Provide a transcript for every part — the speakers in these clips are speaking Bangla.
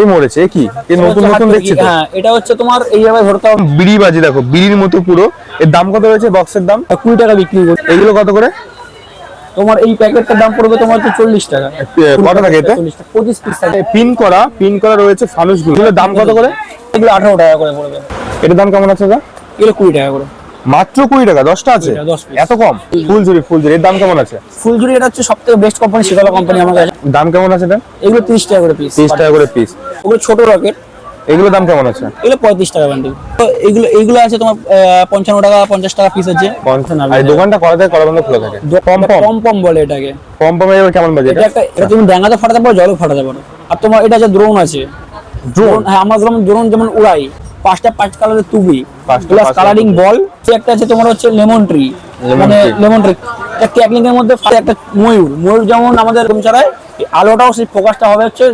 এই মরেছে কি? এ নতুন নতুন দেখছি হ্যাঁ এটা হচ্ছে তোমার এইভাবে ধরতে হবে বিড়ি বাজি দেখো বিড়ির মতো পুরো। এর দাম কত রয়েছে বক্সের দাম? কুড়ি টাকা বিক্রি করছে এগুলো কত করে? তোমার এই প্যাকেটটার দাম পড়বে তোমার হচ্ছে চল্লিশ টাকা। কত থাকে টাকা পঁচিশ পিস থাকে। পিন করা পিন করা রয়েছে ফানুসগুলো এগুলোর দাম কত করে? এগুলো আঠারো টাকা করে পড়বে। এটার দাম কেমন আছে দাদা? এগুলো কুড়ি টাকা করে। মাত্র কুড়ি টাকা দশটা আছে। এত কম? ফুলঝুরি ফুলঝুরি এর দাম কেমন আছে? ফুলঝুরি এটা হচ্ছে সব থেকে বেস্ট কোম্পানি শিকালা কোম্পানি আমার কাছে দাম কেমন আছে এটা? এগুলো তিরিশ টাকা করে পিস তিরিশ টাকা করে পিস ওগুলো ছোট রকেট এগুলোর দাম কেমন আছে? এগুলো পঁয়ত্রিশ টাকা বান্ডিল তো এগুলো এইগুলো আছে তোমার পঞ্চান্ন টাকা পঞ্চাশ টাকা পিস আছে। আর দোকানটা করা থেকে করা বন্ধ খোলা থাকে। পম পম। পম বলে এটাকে। পম পমে এবার কেমন বাজে এটা একটা এটা তুমি ডাঙাতে ফাটাতে পারো জলে ফাটাতে পারো। আর তোমার এটা আছে ড্রোন আছে। ড্রোন হ্যাঁ আমরা যেমন ড্রোন যেমন উড়াই পাঁচটা পাঁচ কালারের তুবি প্লাস কালারিং বল একটা আছে তোমার হচ্ছে লেমন ট্রি মানে লেমন ট্রি একটা ক্যাকলিং এর মধ্যে একটা ময়ূর ময়ূর যেমন আমাদের এরকম ছাড়ায় আলোটাও সেই ফোকাসটা হবে হচ্ছে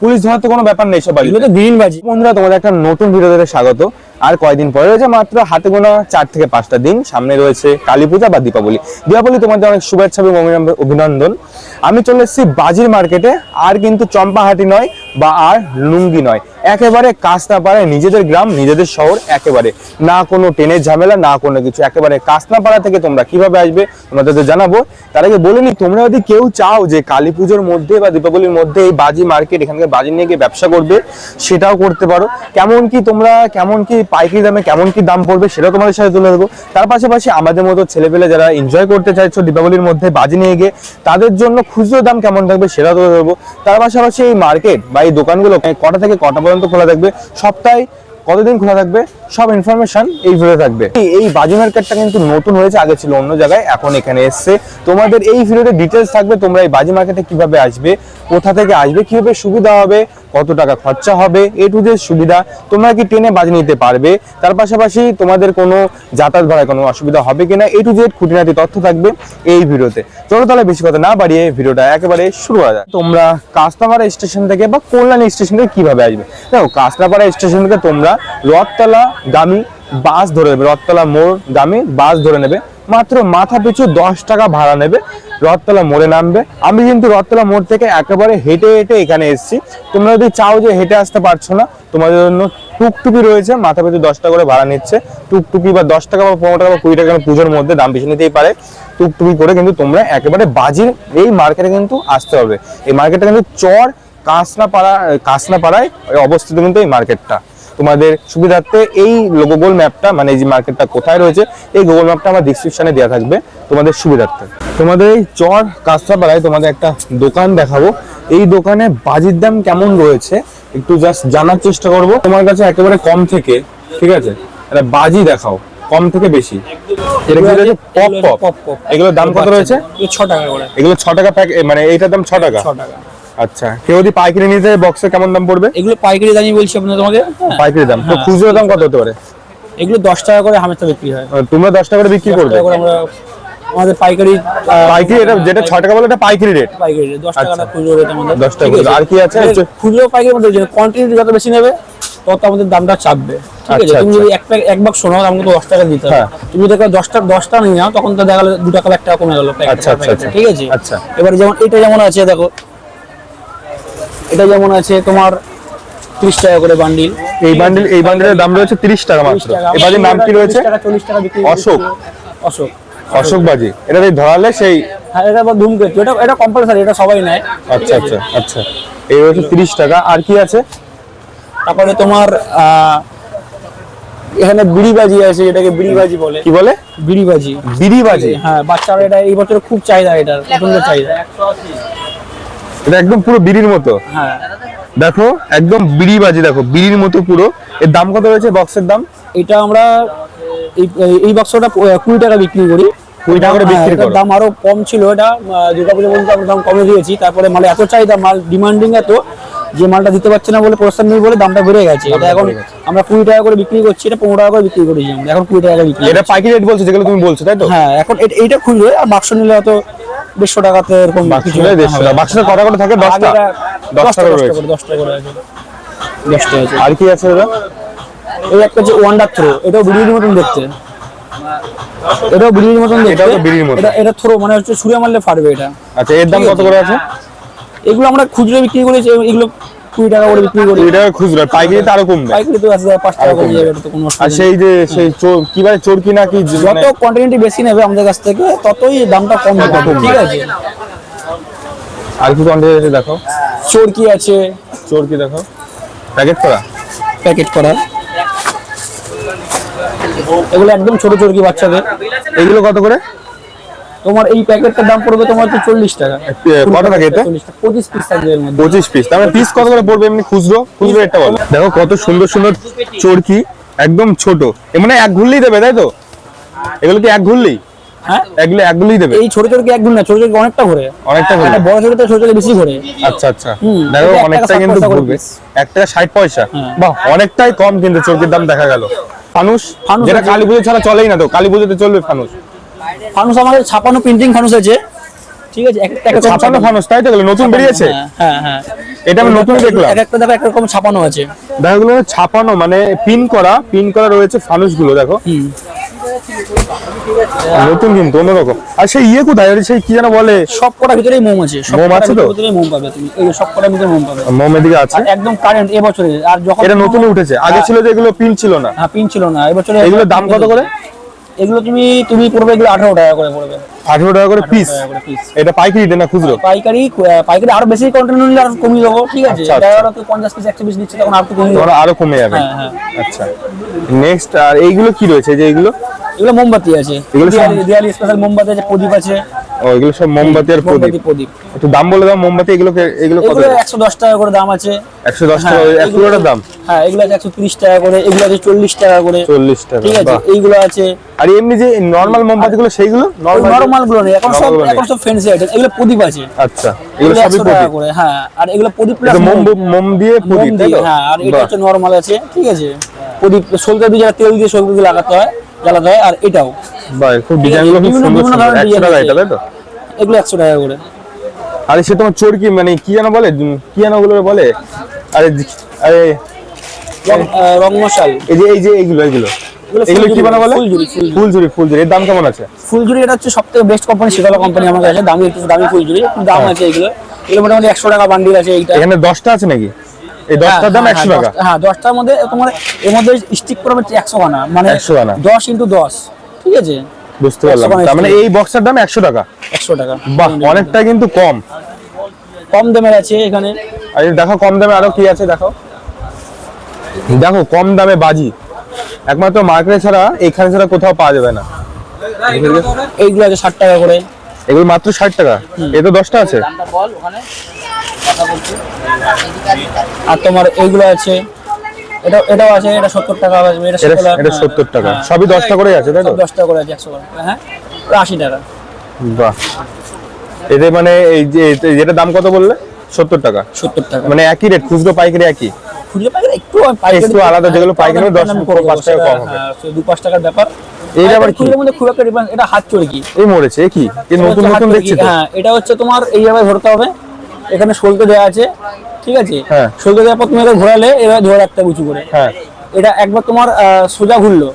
পুলিশ ধরার তো কোনো ব্যাপার নেই সবাই। এগুলো তো গ্রিন বাজি বন্ধুরা তোমাদের একটা নতুন ভিডিওতে স্বাগত। আর কয়দিন পরে রয়েছে মাত্র হাতে গোনা চার থেকে পাঁচটা দিন। সামনে রয়েছে কালী পূজা বা দীপাবলি। দীপাবলি তোমাদের অনেক শুভেচ্ছা এবং অভিনন্দন- অভিনন্দন। আমি চলে এসেছি বাজির মার্কেটে আর কিন্তু চম্পাহাটি নয় বা আর লুঙ্গি নয়। একেবারে কাস্তাপাড়ায় নিজেদের গ্রাম, নিজেদের শহর একেবারে। না কোনো ট্রেনের ঝামেলা, না কোনো কিছু, একেবারে কাস্তাপাড়া থেকে তোমরা কীভাবে আসবে তোমাদের জানাব। তার আগে বলে নি, তোমরা যদি কেউ চাও যে কালী পুজোর মধ্যে বা দীপাবলির মধ্যে এই বাজি মার্কেট, এখানকার বাজি নিয়ে গিয়ে ব্যবসা করবে, সেটাও করতে পারো। কেমন কি তোমরা, কেমন কি পাইকারি দামে, কেমন কি দাম পড়বে, সেটাও তোমাদের সাথে তুলে দেবো তার পাশাপাশি আমাদের মতো ছেলেপেলে যারা এনজয় করতে চাইছো দীপাবলির মধ্যে বাজি নিয়ে গিয়ে, তাদের জন্য খুচরো দাম কেমন থাকবে, সেটাও তুলে দেবো তার পাশাপাশি এই মার্কেট বা এই দোকানগুলো, কটা থেকে কটা পর্যন্ত খোলা থাকবে। সপ্তাহে কতদিন খোলা থাকবে? সব ইনফরমেশন এই ভিডিও থাকবে। এই বাজি মার্কেটটা কিন্তু নতুন হয়েছে, আগে ছিল অন্য জায়গায়, এখন এখানে এসছে। তোমাদের এই ভিডিওতে ডিটেলস থাকবে, তোমরা এই বাজি মার্কেটে কীভাবে আসবে, কোথা থেকে আসবে, কীভাবে সুবিধা হবে কত টাকা খরচা হবে এ টু যে সুবিধা, তোমরা কি ট্রেনে বাজি নিতে পারবে? তার পাশাপাশি তোমাদের কোনো যাতায়াত ভাড়ায় কোনো অসুবিধা হবে কিনা এ টু জেড খুঁটিনাটি তথ্য থাকবে এই ভিডিওতে। চলো তাহলে বেশি কথা না বাড়িয়ে ভিডিওটা একেবারে শুরু করা যায় তোমরা কাস্তাপাড়া স্টেশন থেকে বা কল্যাণী স্টেশন থেকে কীভাবে আসবে? দেখো, কাস্তাপাড়া স্টেশন থেকে তোমরা রথতলা গামী বাস ধরে নেবে, রথতলা মোড় গামী বাস ধরে নেবে। মাত্র মাথা পিছু দশ টাকা ভাড়া নেবে। রথতলা মোড়ে নামবে। আমি কিন্তু রথতলা মোড় থেকে একেবারে হেঁটে হেঁটে এখানে এসেছি। তোমরা যদি চাও যে হেঁটে আসতে পারছ না, তোমাদের জন্য টুকটুকি রয়েছে, মাথা পিছু দশ টাকা করে ভাড়া নিচ্ছে। টুকটুকি বা দশ টাকা বা পনেরো টাকা বা কুড়ি টাকা পুজোর মধ্যে দাম বেশি নিতেই পারে। টুকটুকি করে কিন্তু তোমরা একেবারে বাজির এই মার্কেটে কিন্তু আসতে হবে এই মার্কেটটা কিন্তু চর কাঁচনাপাড়া কাঁচনাপাড়ায় অবস্থিত কিন্তু এই মার্কেটটা। তোমাদের সুবিধার্থে এই গুগল ম্যাপটা মানে এই যে মার্কেটটা কোথায় রয়েছে, এই গুগল ম্যাপটা আমার ডিসক্রিপশনে দেওয়া থাকবে। তোমাদের সুবিধার্থে। তোমাদের এই চর কাস্তাপাড়ায় তোমাদের একটা দোকান দেখাবো। এই দোকানে বাজির দাম কেমন রয়েছে একটু জাস্ট জানার চেষ্টা করব। তোমার কাছে একেবারে কম থেকে ঠিক আছে? একটা বাজি দেখাও কম থেকে বেশি। এটা কি রয়েছে পপ পপ। এগুলোর দাম কত রয়েছে? ছ টাকা করে। এগুলো ছ টাকা প্যাক মানে এইটার দাম ছ টাকা? ছ টাকা। আচ্ছা কেউ যদি পাইকারি নিতে বক্সে কেমন দাম পড়বে? এগুলো পাইকারি দামই বলছি আপনার তোমাকে হ্যাঁ। পাইকারি দাম। তো হ্যাঁ। খুচরো দাম কত হতে পারে? এগুলো দশ টাকা করে হামেশা বিক্রি হয়। তোমরা দশ টাকা করে বিক্রি করবে? আমরা আমাদের পাইকারি পাইকারি এটা যেটা ছ টাকা বলে এটা পাইকারি রেট পাইকারি rate, দশ টাকাটা খুচরো রেট আমাদের দশ টাকা আর কি আছে? খুচরো পাইকারি মধ্যে কোয়ান্টিটি যত বেশি নেবে তত আমাদের দামটা চাপবে। ঠিক আছে? আচ্ছা, তুমি আচ্ছা। যদি এক প্যাক এক বাক্স নাও আমাকে তো দশ টাকা দিতে হবে। হ্যাঁ। তুমি দেখো নিয়ে নাও তখন তো দেখা গেলো টাকা টাকা কমে গেলো আচ্ছা, আচ্ছা, আচ্ছা। ঠিক আছে? আচ্ছা। এবার যেমন এটা যেমন আছে দেখো। এটা যেমন আছে তোমার ত্রিশ টাকা করে বান্ডিল এই বান্ডেল এই বান্ডেলের দাম রয়েছে তিরিশ টাকা মাত্র। এবারে নাম কি রয়েছে চল্লিশ টাকা বিক্রি অশোক। অশোক। অশোক বাজি। এটা ধরালে সেই হ্যাঁ এটা আবার ধূমকেতু এটা এটা কম্পালসারি এটা সবাই নেয়। আচ্ছা আচ্ছা আচ্ছা। এই রয়েছে তিরিশ টাকা। আর কি আছে? তারপরে তোমার এখানে বিড়িবাজি আছে এটাকে বিড়িবাজি বলে। কি বলে? বিড়িবাজি বিড়ি বাজি? হ্যাঁ বাচ্চারা এটা এই বছর খুব চাহিদা এটার প্রচণ্ড চাহিদা। এটা একদম পুরো বিড়ির মতো। হ্যাঁ। দেখো একদম বিড়ি বাজি দেখো বিড়ির মতো পুরো। এর দাম কত রয়েছে বক্সের দাম? এটা আমরা এই এই বাক্সটা কুড়ি টাকা বিক্রি করি। কুড়ি টাকা করে হ্যাঁ, বিক্রি করো। দাম আরও কম ছিল এটা। দুর্গাপূজা পর্যন্ত আমরা দাম কমে দিয়েছি। তারপরে মালে এত চাহিদা মাল ডিমান্ডিং এত যে মালটা দিতে পারছে না বলে প্রস্তাব নেই বলে দামটা বেড়ে গেছে। এটা এখন আমরা কুড়ি টাকা করে বিক্রি করছি এটা পনেরো টাকা করে বিক্রি করেছি আমরা। এখন কুড়ি টাকা করে বিক্রি এটা পাইকারি রেট বলছো যেগুলো তুমি বলছো তাই তো? হ্যাঁ এখন এ- এইটা খুলবে আর বাক্স নিলে হয়তো দেড়শো টাকাতে এরকম কিছু নিলে 150 টাকা। বাক্সটা কটা করে থাকে? দশটা? দশটা করে দশটা করে দশটা করে। আর কি আছে দাদা? এই একটা যে ওয়ান্ডার থ্রো এটাও বিড়ির মতন দেখতে। এটাও বিড়ির মতন দেখতে। এটাও তো বিড়ির মতন। এটা এটা থ্রো মানে হচ্ছে ছুঁড়ে মারলে ফাটবে এটা। আচ্ছা এর দাম কত করে আছে? এগুলো আমরা খুচরো বিক্রি করেছি এগুলো কুড়ি টাকা করে বিক্রি করি। টাকা খুচরো আর পাইকারিতে আরও কমবে। পাইকারি তো আছে পাঁচ টাকা কমে যাবে এটা তো কোনো আর সেই যে সেই চোর কি বলে চোরকি নাকি যত মানে কোয়ান্টিটি বেশি নেবে আমাদের কাছ থেকে ততই দামটা কম হবে। ঠিক আছে? আর কি কোয়ান্টিটি আছে দেখো। চোরকি আছে? চোরকি দেখো? প্যাকেট করা? প্যাকেট করা। এগুলো একদম ছোট চোরকি বাচ্চাদের। এগুলো কত করে? তোমার এই প্যাকেটটার দাম পড়বে তোমার হচ্ছে চল্লিশ টাকা। কত থাকে টাকা পঁচিশ পিস থাকবে পঁচিশ পিস তার পিস কত করে পড়বে এমনি খুচরো? খুচরো একটা বলো। দেখো কত সুন্দর সুন্দর চোরকি একদম ছোট। মানে এক ঘুরলেই দেবে তাই তো? এগুলো কি এক ঘুরলেই? হ্যাঁ? এগুলো দেবে? এই ছোট না ছোট অনেকটা ঘুরে। অনেকটা ঘুরে। একটা ছোট চোরকি বেশি ঘুরে। আচ্ছা আচ্ছা। দেখো অনেকটা ষাট কিন্তু পয়সা ঘুরবে। piece। এক ষাট পয়সা। হ্যাঁ। বাহ অনেকটাই কম কিন্তু চোরকির দাম দেখা গেল। ফানুস? ফানুস যেটা কালী পুজো ছাড়া চলেই না তো কালী পুজোতে চলবে ফানুস। ফানুস আমাদের ছাপানো প্রিন্টিং ফানুস আছে। ঠিক আছে এক একটা ছাপানো ফানুস তাই তো নতুন বেরিয়েছে? হ্যাঁ হ্যাঁ এটা আমি নতুন দেখলাম। এক একটা দেখো এক রকম ছাপানো আছে। দেখো ছাপানো মানে পিন করা পিন করা রয়েছে ফানুসগুলো দেখো নতুন কিন্তু অন্যরকম। আর সেই ইয়ে কোথায়? আর সেই কি যেন বলে? সব কটার ভিতরেই মোম আছে। সব মোম আছে তো? ভিতরেই মোম পাবে তুমি। এই সব কটার ভিতরে মোম পাবে। মোম এদিকে আছে? একদম কারেন্ট এবছরে। আর যখন এটা নতুন উঠেছে। আগে ছিল যে এগুলো পিন ছিল না। হ্যাঁ পিন ছিল না। এবছরে এগুলো দাম কত করে? এগুলো তুমি তুমি পড়বে এগুলো আঠারো টাকা করে পড়বে। আঠারো টাকা করে পিস এটা পাইকারিতে না খুচরো? পাইকারি পাইকারি আরও বেশি কন্টেন্ট নিলে আরও কমিয়ে দেবো ঠিক আছে? আচ্ছা, আচ্ছা। আরও তো পঞ্চাশ পিস একশো পিস নিচ্ছে তখন আর কমিয়ে দেবো। আরও কমে যাবে। হ্যাঁ হ্যাঁ। আচ্ছা। নেক্সট আর এইগুলো কি রয়েছে? যে এইগুলো? এগুলো মোমবাতি আছে। এগুলো স্পেশাল মোমবাতি আছে প্রদীপ আছে। ও এগুলো সব মোমবাতি আর প্রদীপ প্রদীপ। একটু দাম বলে দাও মোমবাতি এগুলো এগুলো কত? এগুলো একশো দশ টাকা করে দাম আছে। একশো দশ টাকা হ্যাঁ, এক এগুলো- কিলোটার দাম? হ্যাঁ এগুলো আছে একশো তিরিশ টাকা করে এগুলো আছে চল্লিশ টাকা করে। চল্লিশ টাকা ঠিক আছে এইগুলো আছে। আর এমনি যে নর্মাল মোমবাতি গুলো সেইগুলো নর্মাল নরমালগুলো নেই এখন সব। এখন সব ফ্যান্সি আইটেম এগুলো প্রদীপ আছে। আচ্ছা এগুলো সবই টাকা প্রদীপ। করে হ্যাঁ আর এগুলো প্রদীপ এটা মোম মোম। দিয়ে প্রদীপ তাই তো? হ্যাঁ আর এটা হচ্ছে নরমাল আছে ঠিক আছে। প্রদীপ সলতে দিয়ে যারা তেল দিয়ে দিয়ে লাগাতে হয় জ্বালাতে হয় আর এটাও। বাহ খুব ঠিক আছে, ডিজাইনগুলো খুব সুন্দর সুন্দর। ধরনের একশো design টাকা এটা তাই তো? এগুলো একশো টাকা করে। আরে সে তোমার চোর কি মানে কি যেন বলে কি যেন ওগুলো বলে? আরে আরে রং মশাল। এই যে এই যে এইগুলো এইগুলো। এগুলো কি বানা বলে? ফুলঝুরি, ফুলঝুরি। এর দাম কেমন আছে? ফুলঝুরি এটা হচ্ছে সব থেকে বেস্ট কোম্পানি শীতলা কোম্পানি আমার কাছে। দামি একটু দামি ফুলঝুরি দাম হ্যাঁ। আছে এগুলো। এগুলো মোটামুটি একশো টাকা বান্ডিল আছে এইটা। এখানে দশটা আছে নাকি? এই দশটার দাম হ্যাঁ, একশো হ্যাঁ, টাকা? হ্যাঁ দশটার মধ্যে তোমার এর মধ্যে স্টিক হচ্ছে একশো আনা মানে 100 আনা। দশ ইন্টু দশ ঠিক আছে? বুঝতে পারলাম। তার মানে এই বক্সের দাম একশো টাকা। একশো টাকা। বাহ অনেকটা কিন্তু কম। কম দামের আছে এখানে। আর দেখো কম দামে আরও কি আছে দেখো। দেখো কম দামে বাজি। একমাত্র মার্কেটে ছাড়া এখানে ছাড়া কোথাও পাওয়া যাবে না। এইগুলো আছে ষাট টাকা করে। এগুলো মাত্র ষাট টাকা। এ তো দশটা আছে? আর তোমার এইগুলো আছে এটা এটাও আছে এটা সত্তর টাকা আসবে এটা এটা সত্তর টাকা। হ্যাঁ। সবই দশটা করে আছে তাই তো? সব দশ টাকা করে আছে একশো হ্যাঁ? আশি টাকা। বাহ। এতে মানে এই যে যেটা দাম কত বললে? সত্তর টাকা। সত্তর টাকা। মানে একই রেট খুচরো পাইকারি একই? খুচরো পাইকারি একটু একটু আলাদা, যেগুলো পাইকারি দশ পাঁচ টাকা কম হবে। হ্যাঁ, দু পাঁচ টাকার ব্যাপার। আবার মধ্যে খুব একটা difference- এটা হাত চড়কি এই মরেছে কি? নতুন নতুন দেখছি হ্যাঁ এটা হচ্ছে তোমার এইভাবে ধরতে হবে। এখানে সলতে দেওয়া আছে ঠিক আছে? হ্যাঁ। সলতে দেওয়ার পর তুমি এটা ঘোরালে এবার ধরে রাখতে উঁচু করে। হ্যাঁ। এটা একবার তোমার সোজা ঘুরলো।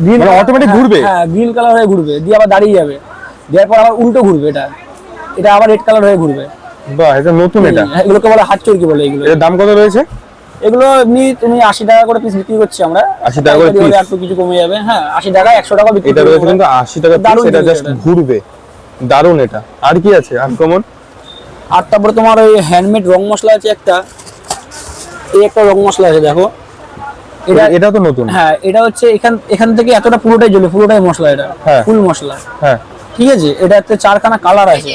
গ্রিন মানে automatic ঘুরবে? হ্যাঁ গ্রিন কালার হয়ে ঘুরবে দিয়ে আবার দাঁড়িয়ে যাবে। দেওয়ার পর আবার উল্টো ঘুরবে এটা। এটা আবার রেড কালার হয়ে ঘুরবে। বাহ এটা নতুন এটা। হ্যাঁ, এগুলোকে বলে হাত চড়কি বলে এগুলো। এর দাম কত রয়েছে? এগুলো এমনি তুমি আশি টাকা করে পিস বিক্রি করছি আমরা। 80 টাকা করে piece? একটু কিছু কমে যাবে। হ্যাঁ আশি টাকা একশো টাকা বিক্রি এটা রয়েছে কিন্তু আশি টাকা পিস এটা জাস্ট। ঘুরবে। দারুণ এটা। আর কি আছে? আনকমন আর তারপরে তোমার ওই হ্যান্ডমেড রং মশলা আছে একটা। এই একটা রং মশলা আছে দেখো। এটা এটা তো নতুন। হ্যাঁ এটা হচ্ছে এখান এখান থেকে এতটা পুরোটাই জ্বলে পুরোটাই মশলা এটা। হ্যাঁ। ফুল মশলা। হ্যাঁ। ঠিক আছে? এটাতে চারখানা কালার আছে।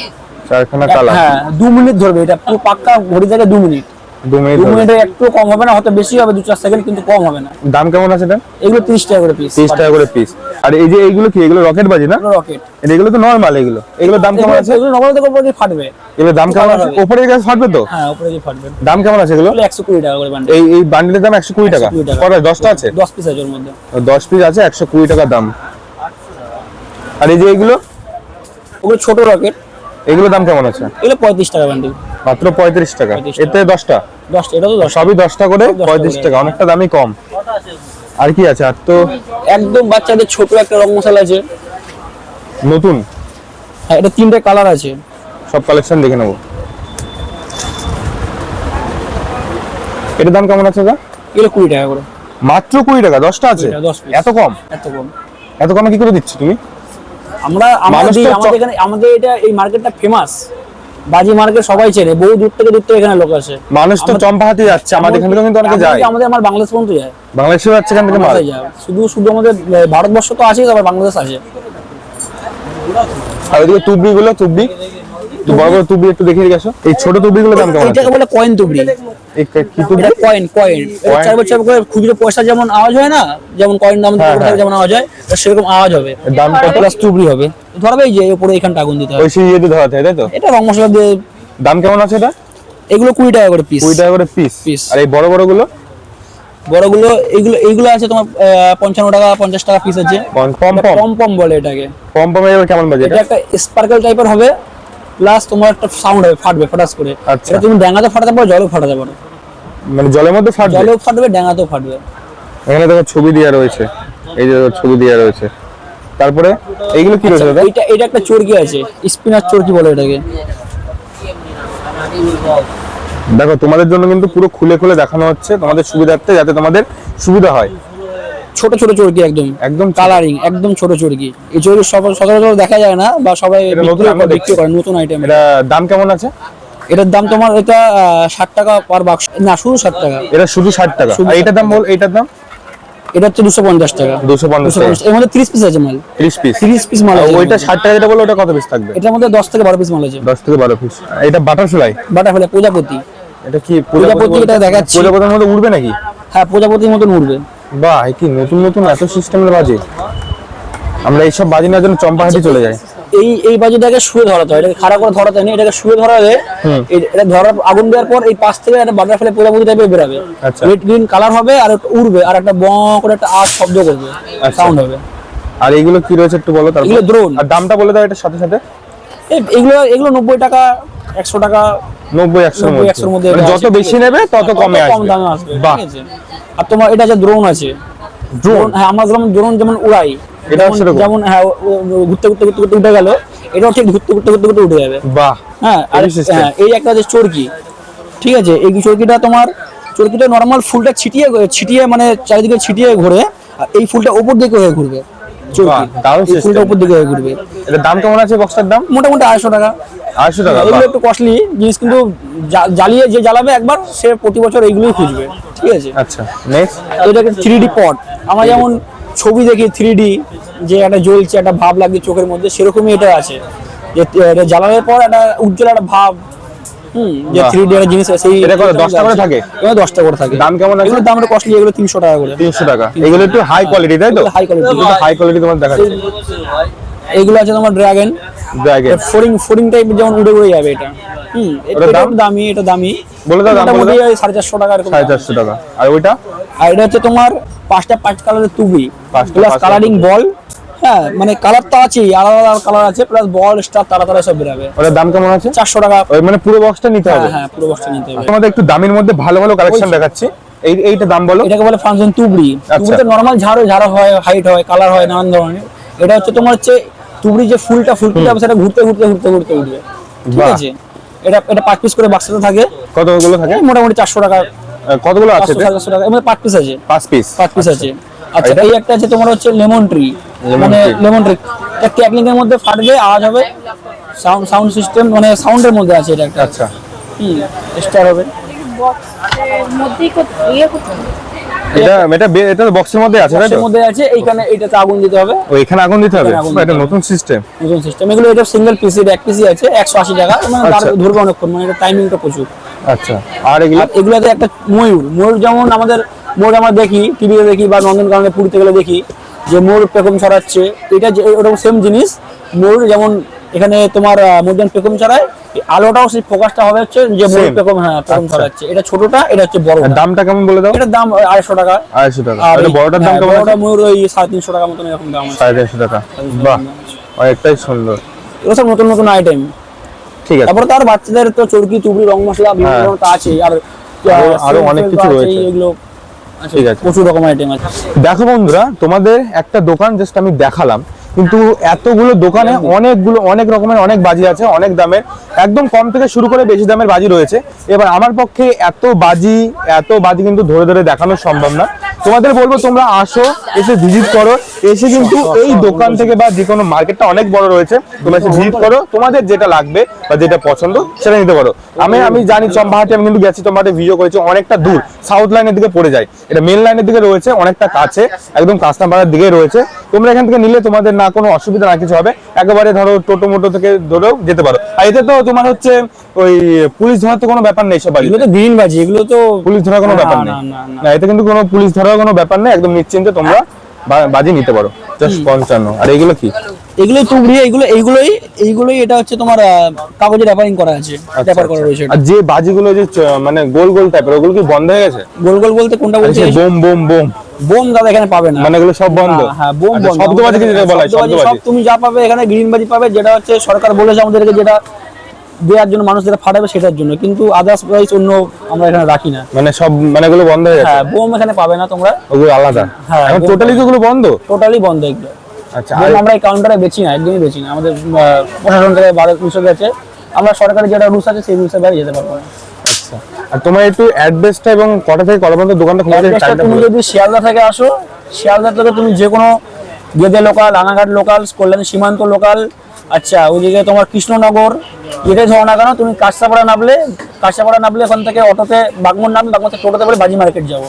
চারখানা কালার হ্যাঁ দু মিনিট ধরবে। এটা পুরো পাক্কা ঘড়ি থেকে দু মিনিট। দু মিনিট দু ধরে। একটু কম হবে না হয়তো বেশি হবে দু চার সেকেন্ড কিন্তু কম হবে না। দাম কেমন আছে এটা? এগুলো তিরিশ টাকা করে পিস তিরিশ টাকা করে পিস আর এই যে এইগুলো কি? এগুলো রকেট বাজি না? রকেট এগুলো তো নর্মাল এগুলো। দাম কেমন আছে? এগুলো থেকে উপরে ফাটবে। দাম কেমন আছে? গাছ ফাটবে তো? হ্যাঁ উপরে দিয়ে ফাটবে। দাম কেমন আছে এগুলো? এগুলো একশো কুড়ি টাকা করে বান্ডেল এই এই বান্ডিলের দাম একশো কুড়ি টাকা। 120 আছে? দশ পিস আছে ওর মধ্যে। দশ পিস আছে একশো কুড়ি টাকা দাম। আর এই যে ওগুলো ছোট রকেট এগুলোর দাম কেমন আছে? এগুলো পঁয়ত্রিশ টাকা বান্ডেল মাত্র পঁয়ত্রিশ টাকা। এতে দশটা? দশটা এটা তো সবই দশটা করে? পঁয়ত্রিশ টাকা অনেকটা দামই কম। আর কি আছে? আর তো একদম বাচ্চাদের ছোট একটা রং মশলা আছে। নতুন? হ্যাঁ এটা তিনটে কালার আছে। সব কালেকশন দেখে নেব। এটার দাম কেমন আছে দাদা? এগুলো কুড়ি টাকা করে। মাত্র কুড়ি টাকা দশটা আছে? এত কম? এত কম। এত কমে কি করে দিচ্ছ তুমি? আমরা আমাদের এখানে আমাদের এটা এই মার্কেটটা ফেমাস বাজি মার্কে সবাই চেনে বহু দূর থেকে দূর থেকে এখানে লোক আসে। মানুষ তো চম্পাহাতি যাচ্ছে আমাদের এখানে থেকে কিন্তু অনেকে যায়। আমাদের আমার বাংলাদেশ পর্যন্ত যায়। বাংলাদেশে যাচ্ছে এখান থেকে মাল। যায়। শুধু শুধু আমাদের ভারতবর্ষ তো আছে আবার বাংলাদেশ আছে আর ওইদিকে তুবড়ি গুলো তুবড়ি? বড় বড় তুবড়ি একটু দেখিয়ে গেছো এই ছোট তুবড়ি দাম কেমন আছে? এটাকে বলে কয়েন তুবড়ি। কি তুবড়ি? এটা কয়েন কয়েন চার বছর করে খুচরো পয়সা যেমন আওয়াজ হয় না যেমন কয়েন দাম হ্যাঁ, হ্যাঁ। যেমন আওয়াজ হয় সেরকম আওয়াজ হবে। দাম প্লাস তুবড়ি হবে। ধরবে এই যে উপরে এখানটা আগুন দিতে হবে। ওই সেই ইয়েতে ধরাতে হয় তাই তো? এটা রং মশলা দিয়ে দাম কেমন আছে এটা? এগুলো কুড়ি টাকা করে পিস কুড়ি টাকা করে পিস Piece। আর এই বড় বড়গুলো বড়গুলো এগুলো আছে তোমার পঞ্চান্ন টাকা পঞ্চাশ টাকা পিস আছে। পম পম পম পম বলে এটাকে। পম পমে কেমন বাজে এটা একটা স্পার্কেল টাইপের হবে। প্লাস তোমার একটা সাউন্ড হবে ফাটবে ফটাস করে। আচ্ছা। এটা তুমি ড্যাঙাতে ফাটাতে পারো জলেও ফাটাতে পারো। মানে জলের মধ্যে ফাটবে? জলেও ফাটবে ড্যাঙাতেও ফাটবে। এখানে দেখো ছবি দেওয়া রয়েছে। এই যে ছবি দেওয়া রয়েছে। তারপরে এইগুলো কি রয়েছে দাদা? এটা এটা একটা চরকি আছে স্পিনার চরকি বলে এটাকে। দেখো তোমাদের জন্য কিন্তু পুরো খুলে খুলে দেখানো হচ্ছে তোমাদের সুবিধার্থে যাতে তোমাদের সুবিধা হয়। ছোট ছোট চরকি একদম। একদম কালারিং একদম ছোট চরকি। এই চরকি সব- সচরাচর দেখা যায় না বা সবাই বিক্রি করে- নতুন আইটেম এটা দাম কেমন আছে? এটার দাম তোমার এটা ষাট টাকা পার বাক্স না শুধু ষাট টাকা। এটা শুধু ষাট টাকা। আর দাম বল এটার দাম? এটা হচ্ছে দুশো পঞ্চাশ টাকা। দুশো পঞ্চাশ এর মধ্যে ত্রিশ পিস আছে মাল। ত্রিশ পিস ত্রিশ পিস মাল আছে। ওইটা ষাট টাকা যেটা বলো ওটা কত পিস থাকবে? এটার মধ্যে দশ থেকে বারো পিস মাল আছে। দশ থেকে বারো পিস এটা বাটারফ্লাই? বাটা ফেলে প্রজাপতি। এটা কি প্রজাপতি এটা দেখাচ্ছি। প্রজাপতির মধ্যে উঠবে নাকি? হ্যাঁ প্রজাপতির মতন উঠবে বাহ কি নতুন নতুন এত সিস্টেমের বাজে? আমরা এইসব বাজি নেওয়ার জন্য চম্পাহাটি চলে যাই। এই এই বাজিটাকে শুয়ে ধরাতে হয় এটাকে খাড়া করে ধরাতে হয় এটাকে শুয়ে ধরালে এই- এটা ধরার আগুন দেওয়ার পর এই পাশ থেকে একটা বাটার ফেলে প্রজাপতি টাইপের বেরাবে। আচ্ছা। রেড গ্রিন কালার হবে আর একটা উড়বে আর একটা ব করে একটা আওয়াজ শব্দ করবে আচ্ছা। সাউন্ড হবে। আর এইগুলো কি রয়েছে একটু বলো তারপর? এগুলো drone। আর দামটা বলে দাও এটার সাথে সাথে। এগুলো এগুলো নব্বই টাকা একশো টাকা নব্বই একশোর নব্বই একশোর মধ্যে মানে এটা যত বেশি নেবে তত কমে আসবে। বাহ। আর তোমার এটা যে ড্রোন আছে। ড্রোন হ্যাঁ আমরা যেমন ড্রোন যেমন উড়াই এটা যেমন- হ্যাঁ ঘুরতে ঘুরতে ঘুরতে ঘুরতে উঠে গেল এটাও ঠিক ঘুরতে ঘুরতে ঘুরতে ঘুরতে উঠে যাবে। বাহ হ্যাঁ আর। হ্যাঁ, এই একটা আছে চরকি ঠিক আছে এই চরকিটা তোমার চরকিটা নর্মাল ফুলটা ছিটিয়ে ছিটিয়ে মানে চারিদিকে ছিটিয়ে ঘুরে আর এই ফুলটা ওপর দিকে হয়ে ঘুরবে। ফুলটা উপর দিকে হয়ে ঘুরবে। দাম কেমন আছে বক্সটার দাম? মোটামুটি আড়াইশো টাকা। আড়াইশো টাকা এগুলো একটু কস্টলি জিনিস কিন্তু জ্বালিয়ে যে জ্বালাবে একবার সে প্রতি বছর এইগুলোই খুঁজবে। ঠিক আছে? আচ্ছা নেক্সট তো এটাকে থ্রি ডি পট আমরা যেমন ছবি দেখি থ্রি ডি যে একটা জ্বলছে একটা ভাব লাগছে চোখের মধ্যে সেরকমই এটা আছে। যে এটা জ্বালানোর পর একটা উজ্জ্বল একটা ভাব যে থ্রি ডি জিনিস সেই এটা কত, 10 করে থাকে? এগুলো দশটা করে থাকে। দাম কেমন আছে? এগুলোর দাম একটু কস্টলি এগুলো তিনশো টাকা করে। তিনশো টাকা। এগুলো একটু হাই কোয়ালিটি তাই তো? হাই কোয়ালিটি হাই কোয়ালিটি তোমার দেখাচ্ছে এইগুলো আছে তোমার dragon dragon flowering flowering type যেমন উড়ে উড়ে যাবে এটা। হুম এটা দাম? দামি এটা দামি। বলে দাও দাম বলে টাকা এরকম টাকা। আর ওইটা? আর এটা হচ্ছে তোমার পাঁচটা পাঁচ কালারের তুবি। প্লাস পাঁচ কালারিং বল হ্যাঁ মানে কালার তো আছেই আলাদা আলাদা কালার আছে প্লাস বল স্টার তারা তারা সব বেরাবে। ওটার দাম কেমন আছে? চারশো টাকা। ওই মানে পুরো বক্সটা নিতে হবে? হ্যাঁ হ্যাঁ পুরো বস্তা নিতে হবে। তোমাদের একটু দামের মধ্যে ভালো ভালো কালেকশন দেখাচ্ছি। এই এইটা দাম বলো। এটাকে বলে ফাংশন তুবড়ি। আচ্ছা। তুবড়িতে নর্মাল ঝাড়ো ঝাড়ো হয় হাইট হয় কালার হয় নানান ধরনের। এটা হচ্ছে তোমার হচ্ছে তুবড়ি যে ফুলটা ফুলটা সেটা ঘুরতে ঘুরতে ঘুরতে ঘুরতে উঠবে। ঠিক আছে? এটা এটা পাঁচ পিস করে বাক্সতে থাকে। কতগুলো থাকে? মোটামুটি চারশো টাকা। কতগুলো আছে চারশো টাকা। পাঁচ পিস আছে। পাঁচ পিস পাঁচ পিস আছে। আচ্ছা? এই একটা আছে তোমার হচ্ছে লেমন ট্রি মানে লেমন ট্রি এটা এর মধ্যে ফাটবে আওয়াজ হবে। সাউন্ড সাউন্ড সিস্টেম মানে সাউন্ডের মধ্যে আছে এটা একটা। আচ্ছা। হুম স্টার হবে। এটা এটা এটা বক্সের মধ্যে আছে তো? মধ্যে আছে এইখানে এইটাতে আগুন দিতে হবে। ও এখানে আগুন দিতে হবে? এটা নতুন সিস্টেম নতুন সিস্টেম এগুলো এটা সিঙ্গেল পিসি এক পিসি আছে একশো আশি টাকা। মানে তার আচ্ছা। ধরবে অনেকক্ষণ মানে এটা টাইমিংটা প্রচুর। আচ্ছা। আর এগুলো? এগুলোতে একটা ময়ূর। ময়ূর যেমন আমাদের ময়ূর আমরা দেখি টিভিতে দেখি বা নন্দনকাননে পুরীতে গেলে দেখি যে ময়ূর পেখম ছড়াচ্ছে। এটা যে ওরকম সেম জিনিস। ময়ূর যেমন এখানে তোমার মধ্যে পেখম ছড়ায় আলোটাও সেই ফোকাসটা হবে হচ্ছে যে। পেখম হ্যাঁ পেখম আচ্ছা। ছড়াচ্ছে। এটা ছোটটা এটা হচ্ছে বড়। দামটা কেমন বলে দাও? এটার দাম আড়াইশো টাকা। আড়াইশো টাকা। আর বড়টার দাম হ্যাঁ, কেমন বড়টা ময়ূর ওই সাড়ে তিনশো টাকা মতন এরকম দাম আছে। সাড়ে চারশো টাকা। বাহ অনেকটাই সুন্দর। এগুলো সব নতুন নতুন আইটেম ঠিক আছে। তারপরে তো আর বাচ্চাদের তো চরকি তুবড়ি রং মশলা বিভিন্ন হ্যাঁ। আছে আর আরো- অনেক কিছু রয়েছে। এগুলো। ঠিক আছে। প্রচুর রকম আইটেম আছে। দেখো বন্ধুরা তোমাদের একটা দোকান জাস্ট আমি দেখালাম কিন্তু এতগুলো দোকানে অনেকগুলো অনেক রকমের অনেক বাজি আছে অনেক দামের। একদম কম থেকে শুরু করে বেশি দামের বাজি রয়েছে। এবার আমার পক্ষে এত বাজি এত বাজি কিন্তু ধরে ধরে দেখানো সম্ভব না। তোমাদের বলব তোমরা আসো, এসে ভিজিট করো। এসে কিন্তু এই দোকান থেকে বা যে কোনো মার্কেটটা অনেক বড় রয়েছে, তোমরা এসে ভিজিট করো। তোমাদের যেটা লাগবে বা যেটা পছন্দ, সেটা নিতে পারো। আমি আমি জানি চম্পাহাটে, আমি কিন্তু গেছি চম্পাহাটে ভিডিও করেছি, অনেকটা দূর। সাউথ লাইনের দিকে পড়ে যায়। এটা মেন লাইনের দিকে রয়েছে, অনেকটা কাছে, একদম কাস্টমারের দিকে রয়েছে। তোমরা এখান থেকে নিলে তোমাদের না কোনো অসুবিধা না কিছু হবে। একেবারে ধরো টোটো মোটো থেকে ধরেও যেতে পারো। আর এতে তো তোমার হচ্ছে ওই পুলিশ ধরার তো কোনো ব্যাপার নেই সবাই। এগুলো তো গ্রিন বাজি এগুলো তো পুলিশ ধরার কোনো ব্যাপার নেই। না, এতে কিন্তু কোনো পুলিশ ধরার কোনো ব্যাপার নেই একদম নিশ্চিন্তে তোমরা বাজি নিতে পারো। জাস্ট পঞ্চান্ন। আর এগুলো কি? এগুলো তুবড়ি এগুলো এইগুলোই এইগুলোই এটা হচ্ছে তোমার কাগজে র্যাপারিং করা আছে আচ্ছা, র্যাপার করা আচ্ছা। রয়েছে আর যে বাজিগুলো যে মানে গোল গোল টাইপের ওগুলো কি বন্ধ হয়ে গেছে? গোল গোল বলতে কোনটা বলছে বোম বোম বোম। বোম দাদা এখানে পাবে না। মানে এগুলো সব বন্ধ। হ্যাঁ, হ্যাঁ বোম আচ্ছা, বন্ধ। শব্দবাজি যেটা বলা হয়? শব্দবাজি সব তুমি যা পাবে এখানে গ্রিন বাজি পাবে যেটা হচ্ছে সরকার বলেছে আমাদেরকে যেটা দেওয়ার জন্য মানুষ যেটা ফাটাবে সেটার জন্য। কিন্তু আদার্স ওয়াইজ অন্য আমরা এখানে রাখি না। মানে সব মানে এগুলো বন্ধ হয়ে গেছে হ্যাঁ বোম এখানে পাবে না তোমরা। ওগুলো আলাদা? হ্যাঁ, টোটালি ওগুলো বন্ধ? টোটালি বন্ধ এগুলো। আচ্ছা আমরা এই কাউন্টারে বেচি না একদমই বেচি না। আমাদের প্রশাসন থেকে ভারত রুলস গেছে আমরা সরকারি যেটা রুলস আছে সেই রুলসের বাইরে যেতে পারব না। আচ্ছা আর তোমার একটু অ্যাড্রেসটা এবং কটা থেকে কটা পর্যন্ত দোকানটা খোলা থাকে তুমি যদি শিয়ালদা থেকে আসো শিয়ালদা থেকে তুমি যে কোনো Gede local Ranaghat local Kalyani Simanta local আচ্ছা ওইদিকে তোমার কৃষ্ণনগর যেটাই ধরো না কেন? তুমি কাঁচরাপাড়া নামলে কাঁচরাপাড়া নামলে ওখান থেকে অটোতে বাগমন নামলে বাগমন থেকে টোটোতে করে বাজি মার্কেট যাব।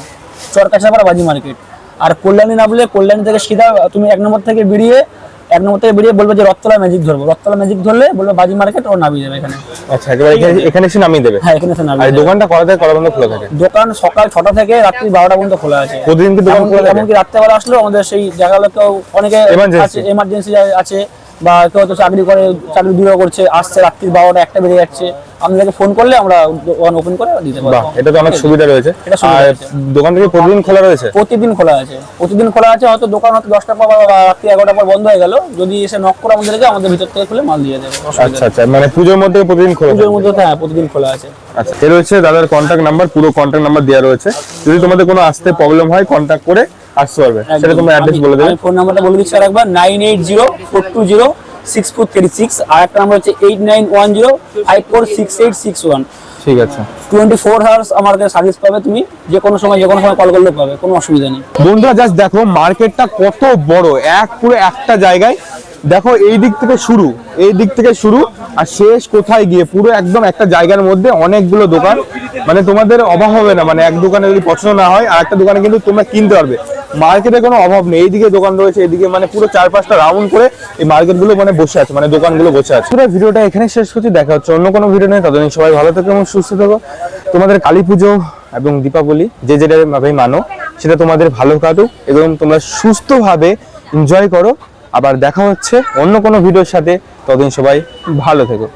চর কাঁচরাপাড়া বাজি মার্কেট। আর কল্যাণী নামলে কল্যাণী থেকে সিধা তুমি এক নম্বর থেকে বেরিয়ে এক নম্বর থেকে বেরিয়ে বলবে যে রথতলা ম্যাজিক ধরবো। রথতলা ম্যাজিক ধরলে বলবে বাজি মার্কেট ও নামিয়ে দেবে এখানে। আচ্ছা একেবারে এখানে- এসে নামিয়ে দেবে? হ্যাঁ এখানে এসে নামিয়ে দোকানটা কটা থেকে কটা পর্যন্ত খোলা থাকে? দোকান সকাল ছটা থেকে রাত্রি বারোটা পর্যন্ত খোলা আছে। প্রতিদিন কি দোকান খোলা থাকে? এমনকি রাত্রেবেলা আসলেও আমাদের সেই জায়গাগুলোতেও অনেকে। আছে এমার্জেন্সি আছে। বা কেউ হয়তো চাকরি করে চাকরি দূর করছে আসছে রাত্রি বারোটা একটা বেড়ে যাচ্ছে। আমাদেরকে ফোন করলে আমরা দোকান ওপেন করে দিতে পারব। এটা তো অনেক সুবিধা রয়েছে। আর রয়েছে। দোকানটা কি প্রতিদিন খোলা রয়েছে? প্রতিদিন খোলা আছে। প্রতিদিন খোলা আছে হয়তো দোকান হয়তো দশটা পর বা রাত্রি এগারোটা পর বন্ধ হয়ে গেল। যদি এসে নক করে আমাদেরকে আমাদের ভিতর থেকে খুলে মাল দিয়ে দেবে। আচ্ছা আচ্ছা মানে পুজোর মধ্যে প্রতিদিন খোলা পুজোর মধ্যে হ্যাঁ প্রতিদিন খোলা আছে। আচ্ছা এ রয়েছে দাদার কন্ট্যাক্ট নাম্বার পুরো কন্ট্যাক্ট নাম্বার দেওয়া রয়েছে। যদি তোমাদের কোনো আসতে প্রবলেম হয় কন্ট্যাক্ট করে আসতে পারবে। সেটা তোমার অ্যাড্রেস বলে দেবে। ফোন নাম্বারটা বলে দিচ্ছি আর একবার nine eight zero four two zero six four three six আর একটা নাম্বার হচ্ছে eight nine one zero five four six eight six one ঠিক আছে। টোয়েন্টি ফোর আওয়ার্স আমার সার্ভিস পাবে তুমি যে কোনো সময় যে কোনো সময় কল করলে পাবে কোনো অসুবিধা নেই। বন্ধুরা জাস্ট দেখো মার্কেটটা কত বড় এক পুরো একটা জায়গায়। দেখো এই দিক থেকে শুরু এই দিক থেকে শুরু আর শেষ কোথায় গিয়ে পুরো একদম একটা জায়গার মধ্যে অনেকগুলো দোকান। মানে তোমাদের অভাব হবে না মানে এক দোকানে যদি পছন্দ না হয় আর একটা দোকানে কিন্তু তোমরা কিনতে পারবে। মার্কেটে কোনো অভাব নেই। এইদিকে দোকান রয়েছে এদিকে মানে পুরো চার পাঁচটা রাউন্ড করে এই মার্কেটগুলো মানে বসে আছে মানে দোকানগুলো বসে আছে। পুরো ভিডিওটা এখানে শেষ করছি, দেখা হচ্ছে অন্য কোনো ভিডিও নেই ততদিন সবাই ভালো থেকো এবং সুস্থ থাকো। তোমাদের কালী পুজো এবং দীপাবলি, যে যেটা ভাবে মানো, সেটা তোমাদের ভালো কাটুক এবং তোমরা সুস্থভাবে এনজয় করো। আবার দেখা হচ্ছে অন্য কোনো ভিডিওর সাথে। ততদিন সবাই ভালো থেকো।